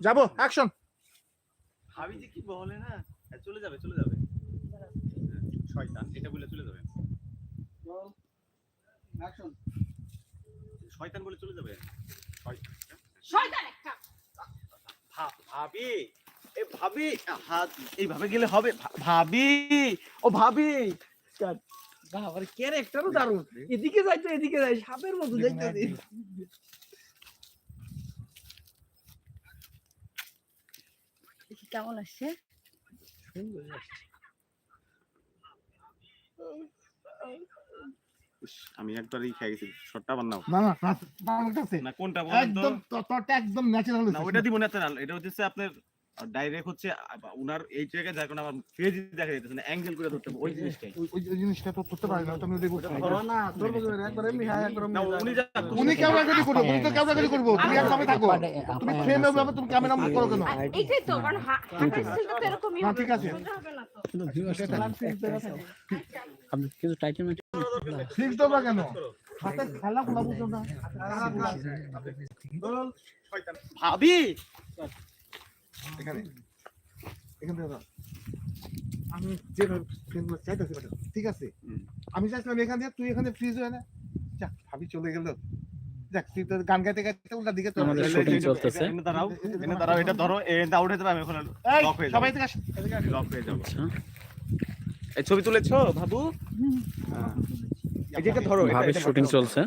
যাব অ্যাকশন ভাবি যে কি বলে না? হ্যাঁ, চলে যাবে চলে যাবে। হ্যাঁ, শয়তান এটা বলে চলে যাবে। অ্যাকশন শয়তান বলে চলে যাবে? শয়তান শয়তান একটা। ভাবি! এ ভাবি! হাত এইভাবে গেলে হবে। ভাবি! ও ভাবি! বাবার ক্যারেক্টারও দারুণ। এদিকে যাই তো এদিকে যাই সাপের মতো দেখতে কেমন আসছে? ইস, আমি একবারই খেয়ে গেছি শর্টটা বানাও না না না, কোনটা বলেন তো? একদম তোরটা একদম ন্যাচারাল না ওইটা দিব না এটা হচ্ছে আপনার ডাইরেক্ট হচ্ছে উনার এই জায়গায় কারণে আমার ফেজ দেখা যাইতেছে না অ্যাঙ্গেল করে ধরতে হবে ওই জিনিসটাই। ওই ওই জিনিসটা তো করতে পারি না তো আমি ওটাই বলছি। না তোর বলবে একবার এমনি হ্যাঁ একবার না উনি যা উনি ক্যামেরা রেডি করব উনি তো ক্যামেরা রেডি করব তুমি একভাবে থাকো। তুমি ফ্রেমে ভাবে তুমি ক্যামেরা অন করো কেন? এইটাই তো কারণ হা- হাঁটার তো এরকমই না, হবে ঠিক আছে। আছে। আপনি কিন্তু টাইটেল ঠিক তো বা কেন? হাতে খেলা খোলা বুঝো না। ভাবি! এখানে। এখান থেকে আমি যেভাবে চাইতেছি ঠিক আছে? আমি চাইছিলাম এখান দিয়ে তুই এখানে ফ্রিজ হয়ে না। যাক ভাবি চলে গেল। যাক তুই তোর গান গাইতে গাইতে উল্টা দিকে তো আমাদের shooting চলতেছে। এনে দাঁড়াও এনে দাঁড়াও এটা ধরো এটা উঠে যাবে আমি এখন লক হয়ে সবাই যাব থেকে আসো, লক হয়ে যাব। আচ্ছা। এই ছবি তুলেছো ভাবু? এটাকে ধরো এটা- শুটিং চলছে।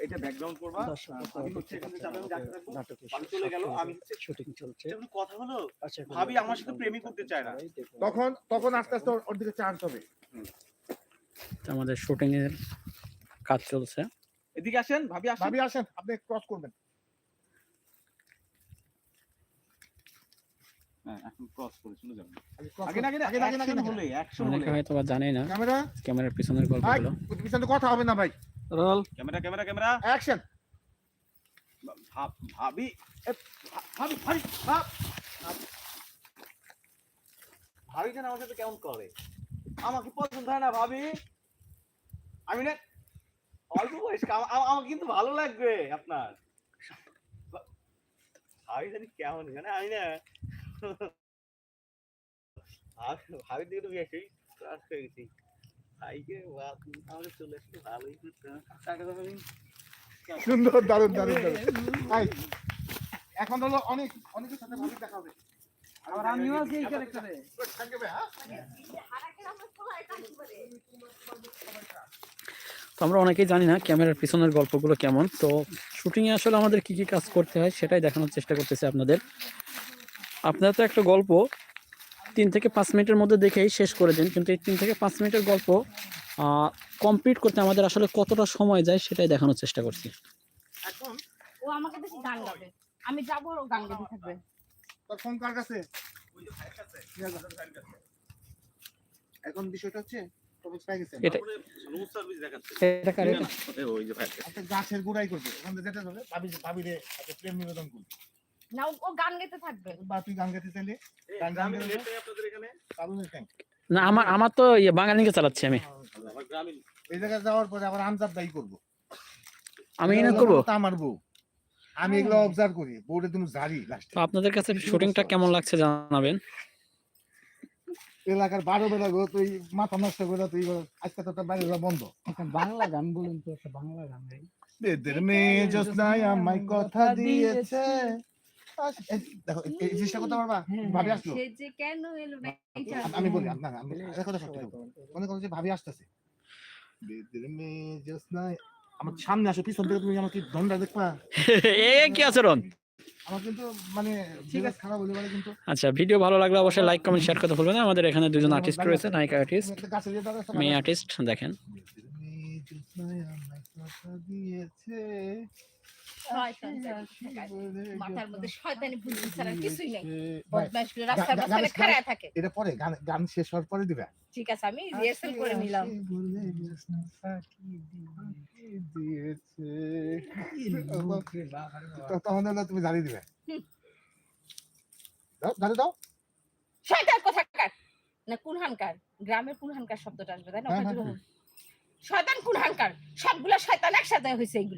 এটা- ব্যাকগ্রাউন্ড করবা। আমি হচ্ছে এখান থেকে যাতে থাকব। ভাবি চলে গেল। আমি হচ্ছে শুটিং চলছে। কথা হলো আচ্ছা ভাবি আমার সাথে প্রেমই করতে চায় না। তখন তখন আস্তে আস্তে ওর- দিকে চান্স হবে। আমাদের শুটিং এর কাজ চলছে। এদিকে আসেন ভাবি আসেন। ভাবি আসেন আপনি ক্রস করবেন। হ্যাঁ, অনেকে হয়তো জানে না ক্যামেরা? ক্যামেরার পিছনের গল্পগুলো। পিছনে কথা হবে না ভাই। Roll. Camera camera camera. Action. ভাব- ভাবি ভাবি ভাবি। ভাব- যেন আমার সাথে কেমন করে। আমাকে পছন্দ হয় না ভাবি। আমি না অল্প বয়স আমা- আমা- আমাকে কিন্তু ভালো লাগবে আপনার। ভাবি জানি কেমন জানে আমি না ভাবি- ভাবির দিকে তো বেশি ক্রাশ হয়ে গেছি। সুন্দর দারুণ দারুণ দারুণ। ভাই এখন হলো অনেক অনেকের সাথে ভাবি দেখা হবে। আর আমিও আছি এই ক্যারেক্টারে হ্যাঁ তো আমরা অনেকেই জানি না ক্যামেরার পিছনের গল্পগুলো কেমন। তো শুটিং এ আসলে আমাদের কি কি কাজ করতে হয় সেটাই দেখানোর চেষ্টা করতেছি আপনাদের। আপনারা তো একটা গল্প তিন থেকে পাঁচ মিনিটের মধ্যে দেখেই শেষ করে দিন। কিন্তু এই তিন থেকে পাঁচ মিনিটের গল্প কমপ্লিট করতে আমাদের আসলে কতটা সময় যায় সেটাই দেখানোর চেষ্টা করছি। এখন ও আমাকে বেশি গান গাবে। আমি যাব ও গান গাবে থাকবে। তোর ফোন কার কাছে? নিয়ে যা। এখন বিষয়টা হচ্ছে টপিক পাই গেছেন এটা রুম সার্ভিস দেখাচ্ছে এটা কার এটা? এ, ওই যে ভাই একটা গাছের গোড়াই করবে। ওখান থেকে যেতে হবে ভাবি ভাবিরে একটা প্রেম নিবেদন করবে। না ও- গান গাইতে থাকবে। বা তুই গান গাইতে চাইলে? গান গান গাইতে আপনাদের এখানে? কারণের ট্যাঙ্ক না আমার আমার তো ইয়ে বাঙালিকে চালাচ্ছি আমি। এই জায়গায় যাওয়ার পরে আবার আমজাদ দায়ী করব। আমি না করব? তা আমার বউ। আমি এগুলো অবজার্ভ করি। তুমি জারি লাস্টে তো আপনাদের কাছে শুটিংটা কেমন লাগছে জানাবেন? এলাকার বারো বেলা গো তুই মাথা নষ্ট করে তুই আজকে তো তার বাইরে বন্ধ। বাংলা গান বলুন তো একটা বাংলা গান গাই। বেদের মেয়ে জোৎস্নায় আমায় কথা দিয়েছে। দেখো এই- এই জিনিসটা করতে পারবা ভাবি আসলো। যে কেন এলো আম- বলি আমি। মনে করো ভাবি আসতেছে। আমার সামনে আসো পিছন থেকে তুমি আমাকে ধনটা দেখবা? এ কি আচরণ আমার কিন্তু মানে ঠিক আছে। খারাপ হলে পারে কিন্তু আচ্ছা ভিডিও ভালো লাগলে অবশ্যই লাইক কমেন্ট শেয়ার করতে ভুলবেন না। আমাদের এখানে দুজন আর্টিস্ট রয়েছে নায়িকা আর্টিস্ট মেয়ে আর্টিস্ট দেখেন। দিয়েছে। শয়তান মাথার মধ্যে শয়তানি বুদ্ধি ছাড়া কিছুই নাই। ভাই, করে রাস্তার গা- গা- মাঝখানে খাড়া থাকে। এটা পরে গান গান শেষ হওয়ার পরে দিবে? ঠিক আছে আমি রিহার্সাল করে নিলাম। আসি বলে জোৎস্না ফাঁকি দিয়ে দিয়েছে তো- তখন হলো তুমি জানিয়ে দিবে। দাও জানিয়ে দাও। শয়তান কোথাকার? না কোন হানকার গ্রামের কোন হানকার শব্দটা আসবে তাই না? হ্যাঁ, ওখানে হ্যাঁ, তো- শয়তান কোন হানকার সবগুলা শয়তান একসাথে হয়েছে এইগুলো।